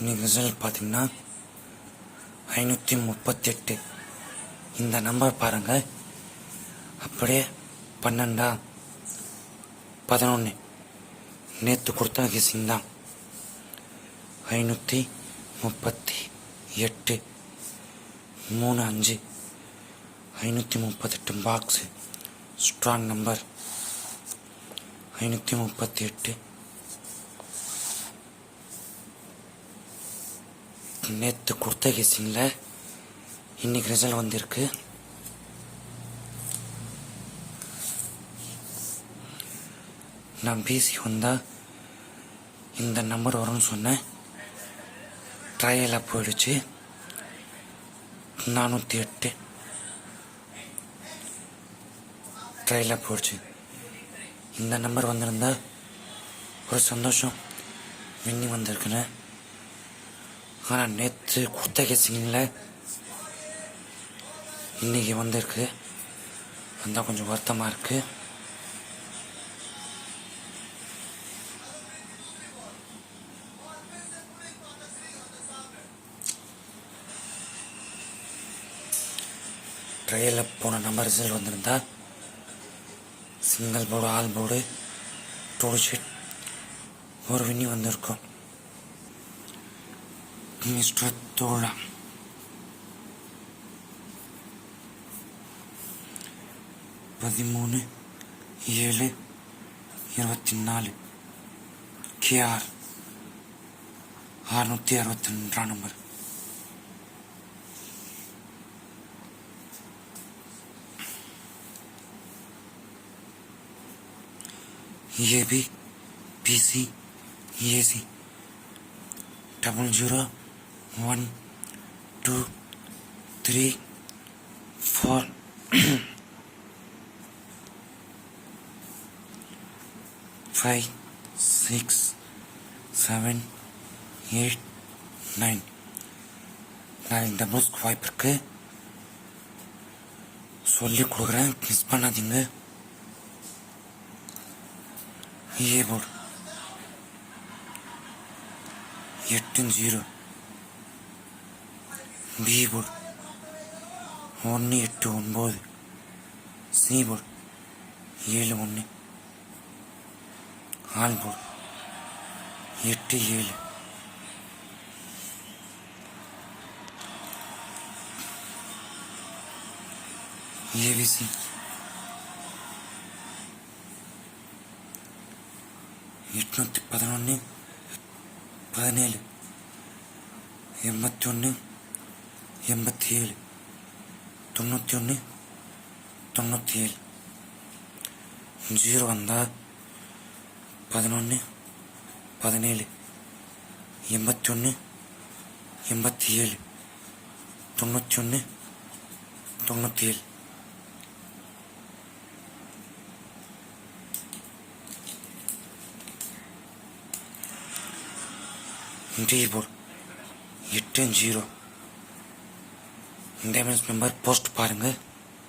இன்னைக்கு ரிசல்ட் பார்த்தீங்கன்னா ஐநூற்றி முப்பத்தெட்டு. இந்த நம்பர் பாருங்கள் அப்படியே பன்னெண்டா? பதினொன்று நேற்று கொடுத்த கெஸிங் தான். ஐநூற்றி முப்பத்தி எட்டு மூணு அஞ்சு. ஐநூற்றி முப்பத்தெட்டு பாக்ஸு ஸ்ட்ராங் நம்பர் ஐநூற்றி முப்பத்தி எட்டு நேற்று கொடுத்த கெஸிங்கில் இன்னைக்கு ரிசல்ட் வந்திருக்கு. நான் பிசி வந்தா இந்த நம்பர் வரும்னு சொன்னேன். ட்ரையலாக போயிடுச்சு. நானூற்றி எட்டு. ட்ரையலாக போயிடுச்சு. இந்த நம்பர் வந்திருந்தா ஒரு சந்தோஷம். விண்ணி வந்திருக்குன்னு. ஆனால் நேற்று குத்தகை கேசிங்கள இன்னைக்கு வந்திருக்கு வந்தால் கொஞ்சம் வருத்தமாக இருக்குது ட்ரையலில் போன நம்பர் ரிசல்ட் வந்திருந்தா single board all board two sheet ஒரு விண்ணி வந்திருக்கும் Mr. Dora. പതിമൂന്ന് ഏഴ് ഇരുപത്തിനാല് കെ ആർ അറുന്നൂറ്റി അറുപത്തി രണ്ടാം നമ്പർ ये B P C A C double zero one two three four five six seven eight nine நான் இந்த மூஸ்க் வாய்ப்பிற்கு சொல்லி கொடுக்குறேன். மிஸ் பண்ணாதீங்க. ஏ போர்டு எட்டு ஜீரோ பி போர்டு ஒன்று எட்டு ஒன்பது சி போர்டு ஏழு ஒன்று ஆல் போர்டு எட்டு ஏழு ஏபிசி எட்நூற்றி பதினொன்று பதினேழு எண்பத்தி ஒன்று எண்பத்தி ஏழு தொண்ணூற்றி ஒன்று தொண்ணூற்றி ஏழு ஜீரோ வந்தால் பதினொன்று பதினேழு. எண்பத்தி ஒன்று எண்பத்தி ஏழு தொண்ணூற்றி ஒன்று தொண்ணூற்றி ஏழு டீபோர்ட் எட்டு ஜீரோ. டேமேஜ் மெம்பர் போஸ்ட் பாருங்கள்